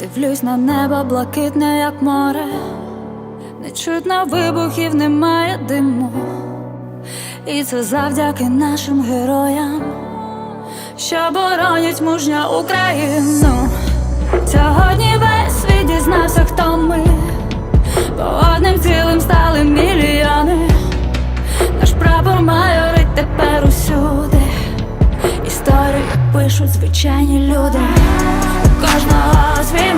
Дивлюсь на небо блакитне, як море, не чутно вибухів, немає диму. І це завдяки нашим героям, що боронять мужня Україну. Сьогодні весь світ дізнався, хто ми, бо одним цілим стали мільйони. Наш прапор майорить тепер усюди. Історію пишуть звичайні люди. Кожного свій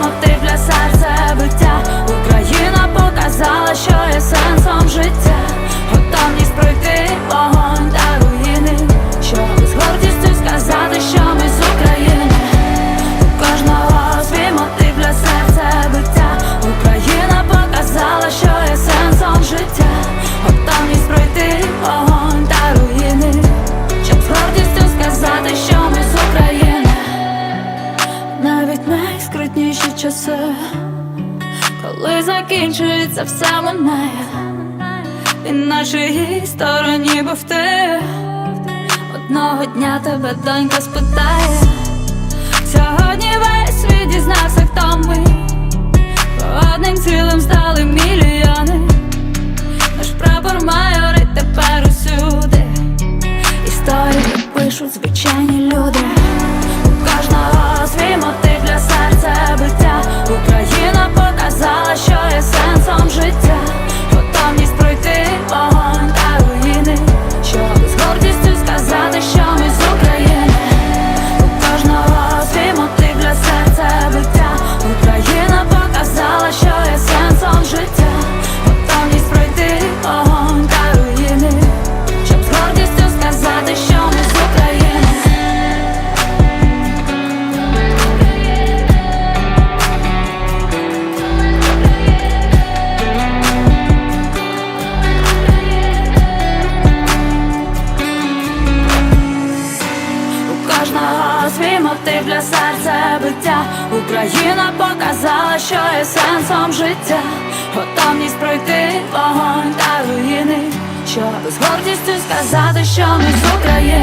часи, коли закінчується все минає, і нашій стороні був ти. Одного дня тебе донька спитає. Мотив для серця биття. Україна показала, що є сенсом життя. Готовність пройти вогонь та руїни. Щоб з гордістю сказати, що ми з України.